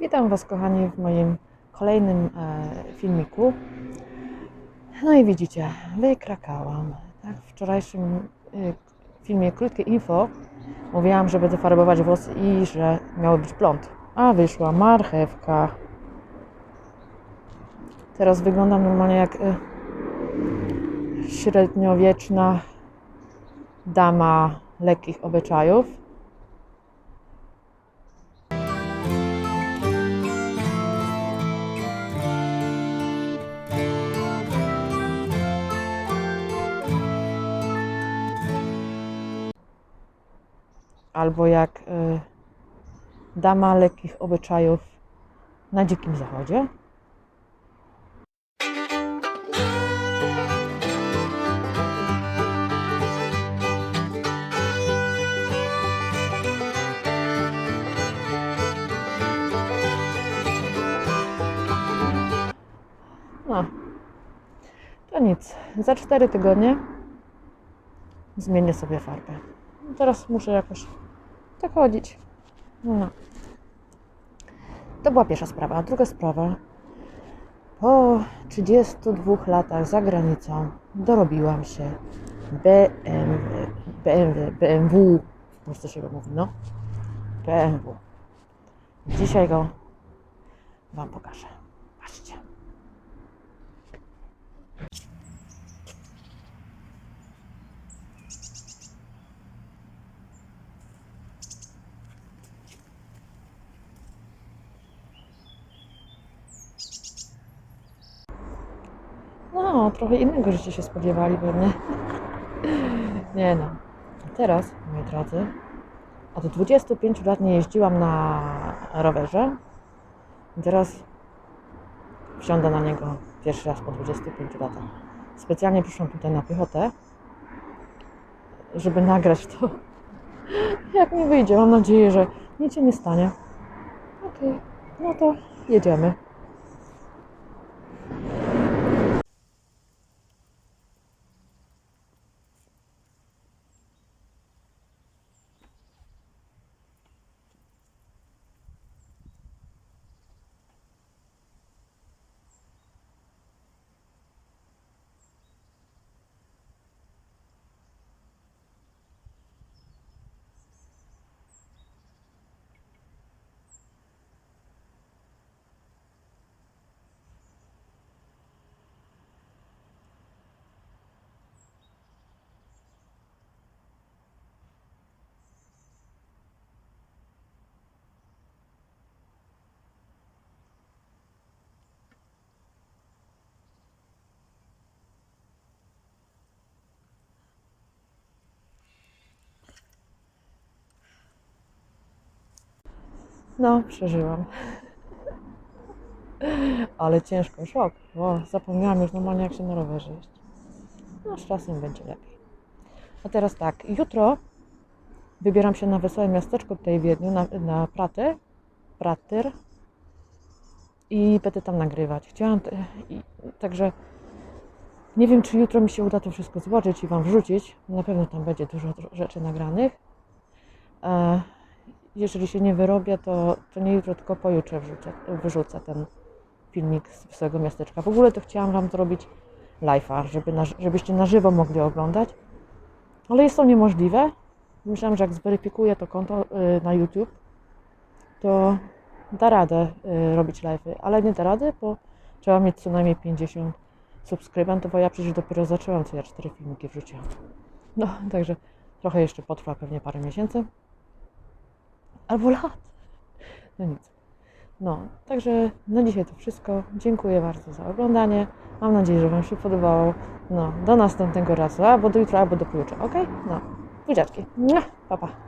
Witam Was, kochani, w moim kolejnym e, filmiku. No i widzicie, wykrakałam. Tak, w wczorajszym e, filmie Krótkie Info mówiłam, że będę farbować włosy i że miały być blond. A wyszła marchewka. Teraz wyglądam normalnie jak e, średniowieczna dama lekkich obyczajów. Albo jak y, dama lekkich obyczajów na dzikim zachodzie. No, to nic. Za cztery tygodnie zmienię sobie farbę. Teraz muszę jakoś tak chodzić. No. To była pierwsza sprawa. A druga sprawa. Po 32 latach za granicą dorobiłam się BMW, BMW, BMW w Polsce się go mówi, no. BMW. Dzisiaj go Wam pokażę. No, trochę innego żeście się spodziewali pewnie. Nie no. A teraz, moi drodzy, od 25 lat nie jeździłam na rowerze. I teraz wsiądę na niego pierwszy raz po 25 latach. Specjalnie przyszłam tutaj na piechotę, żeby nagrać to, jak mi wyjdzie. Mam nadzieję, że nic się nie stanie. Okej, no to jedziemy. No, przeżyłam. Ale ciężko, szok. O, zapomniałam już normalnie jak się na rowerze jeździ. No, z czasem będzie lepiej. A teraz tak, jutro wybieram się na wesołe miasteczko tutaj w Wiedniu, na, na Pratę, Prater i będę tam nagrywać. Chciałam, te, i, także nie wiem, czy jutro mi się uda to wszystko złożyć i Wam wrzucić. Na pewno tam będzie dużo rzeczy nagranych. E, jeżeli się nie wyrobię, to, to nie jutro, tylko pojutrze wrzucę, wyrzucę ten filmik z swojego miasteczka. W ogóle to chciałam Wam zrobić live'a, żeby na, żebyście na żywo mogli oglądać, ale jest to niemożliwe. Myślałam, że jak zweryfikuję to konto y, na YouTube, to da radę y, robić live'y, ale nie da rady, bo trzeba mieć co najmniej 50 subskrybentów, bo ja przecież dopiero zaczęłam, co ja cztery filmiki wrzuciłam. No, także trochę jeszcze potrwa, pewnie parę miesięcy albo lat. No nic. No, także na dzisiaj to wszystko. Dziękuję bardzo za oglądanie. Mam nadzieję, że Wam się podobało. No, do następnego razu, albo do jutra, albo do pojutrze, ok? No, buziaczki. Pa, pa.